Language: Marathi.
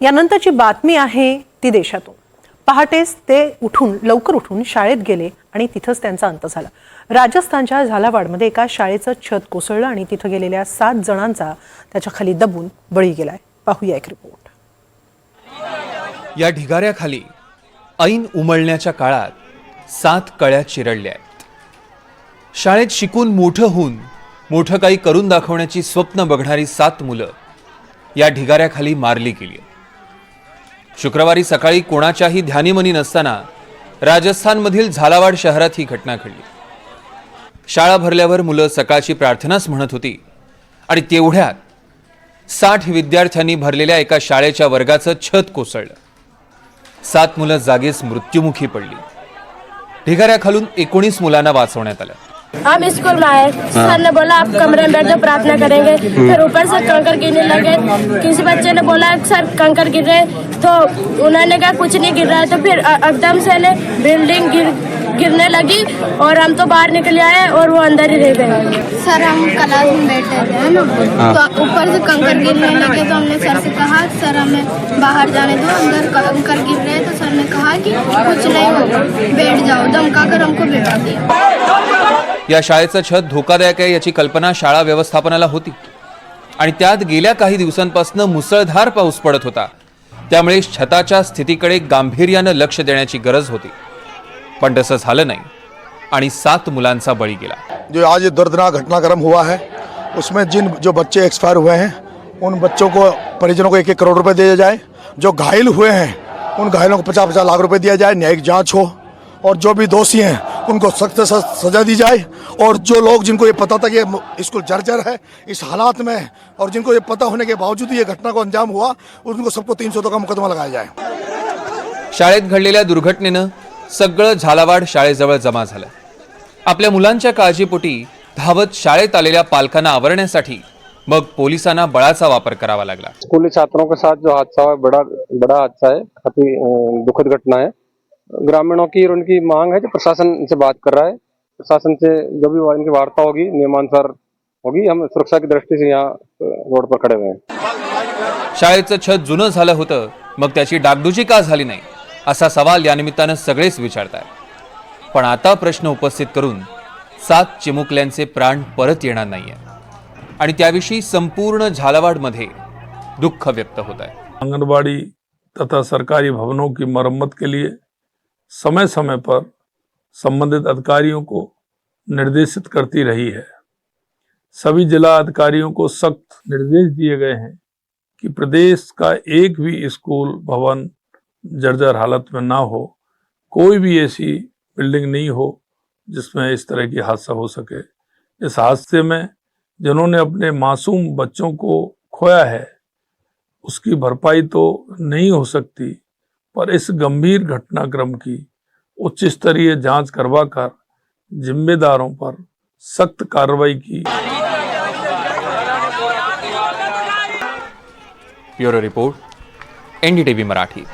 यानंतरची बातमी आहे ती देशातून. पहाटेच ते उठून लवकर उठून शाळेत गेले आणि तिथंच त्यांचा अंत झाला. राजस्थानच्या झालावाडमध्ये एका शाळेचं छत कोसळलं आणि तिथं गेलेल्या सात जणांचा त्याच्याखाली दबून बळी गेलाय. पाहूया एक रिपोर्ट या ढिगाऱ्याखाली ऐन उमळण्याच्या काळात सात कळ्या चिरडल्या आहेत. शाळेत शिकून मोठं होऊन मोठं काही करून दाखवण्याची स्वप्न बघणारी सात मुलं या ढिगाऱ्याखाली मारली गेली शुक्रवारी सकाळी कोणाच्याही ध्यानीमनी नसताना राजस्थानमधील झालावाड शहरात ही घटना घडली. शाळा भरल्यावर मुलं सकाळची प्रार्थनाच म्हणत होती आणि तेवढ्यात साठ विद्यार्थ्यांनी भरलेल्या एका शाळेच्या वर्गाचं छत कोसळलं. सात मुलं जागीच मृत्युमुखी पडली. ढिगाऱ्याखालून एकोणीस मुलांना वाचवण्यात आलं. हम स्कूल में आए। सर ने बोला आप कमरे में बैठो प्रार्थना करेंगे। फिर ऊपर से कंकर गिरने लगे। किसी बच्चे ने बोला सर कंकर गिर रहे तो उन्होंने कहा कुछ नहीं गिर रहा है। तो फिर एकदम से ने बिल्डिंग गिर गिरने लगी और हम तो बाहर निकल आए और वो अंदर ही रह गए। सर हम क्लास में बैठे थे है ना? तो ऊपर से कंकर गिरने लगे तो हमने सर से कहा सर हमें बाहर जाने दो अंदर कंकर गिर रहे हैं। तो सर ने कहा कि कुछ नहीं होगा बैठ जाओ धमका कर हमको बैठा दिया या शाळेचं छत धोकादायक आहे याची कल्पना शाळा व्यवस्थापनाला होती. आणि त्यात गेल्या काही दिवसांपासून मुसळधार पाऊस पडत होता. त्यामुळे छताच्या स्थितीकडे गांभीर्यानं लक्ष देण्याची गरज होती. पण तसं झालं नाही. आणि सात मुलांचा बळी गेला. जो आज ये दर्दनाक घटनाक्रम हुआ है उसमें जिन जो बच्चे एक्सपायर हुए हैं उन बच्चों को परिजनों को एक एक करोड़ रुपए दिया जाए। जो घायल हुए हैं उन घायलों को पचास पचास लाख रुपए दिया जाए। न्यायिक जांच हो और जो भी दोषी हैं उनको सख्त से सजा दी जाए। और जो लोग जिनको ये पता था कि ये स्कूल जर्जर है इस हालात में और जिनको ये पता होने के बावजूद ये घटना को अंजाम हुआ उनको सबको तीन सौ का मुकदमा लगाया जाए। शाळेत घडलेल्या दुर्घटनेनं सगळं झालावाड शाळेजवळ जमा झालं. आपल्या मुलांच्या काळजीपोटी धावत शाळेत आलेल्या पालकांना आवरण्यासाठी मग पोलिसांना बळाचा वापर करावा लागला. स्कूली छात्रों के साथ जो हादसा हुआ है बड़ा बड़ा हादसा है काफी दुखद घटना है ग्रामीणों की और उनकी मांग है जो प्रशासन से बात कर रहा है। प्रशासन से जो भी इनकी वार्ता होगी नियमानुसार होगी। हम सुरक्षा की दृष्टि से यहाँ रोड पर खड़े हुए हैं। शाळेचं छत जुनं झालं होतं मग त्याची डागडुजी का झाली नाही असा सवाल या निमित्तानं सगळेच विचारतात पण आता प्रश्न उपस्थित करून सात चिमुकल्यांचे प्राण परत येणार नाहीये. आणि त्याविषयी संपूर्ण झालावाडमध्ये दुःख व्यक्त होत आहे आंगनबाड़ी तथा सरकारी भवनों की मरम्मत के लिए समय समय पर संबंधित अधिकारियों को निर्देशित करती रही है। सभी जिला अधिकारियों को सख्त निर्देश दिए गए हैं कि प्रदेश का एक भी स्कूल, भवन, जर्जर हालत में ना हो। कोई भी ऐसी बिल्डिंग नहीं हो जिसमें इस तरह की हादसा हो सके। इस हादसे में जिन्होंने अपने मासूम बच्चों को खोया है, उसकी भरपाई तो नहीं हो सकती। पर इस गंभीर घटनाक्रम की उच्च स्तरीय जाँच करवाकर जिम्मेदारों पर सख्त कार्रवाई की। Bureau report, NDTV Marathi.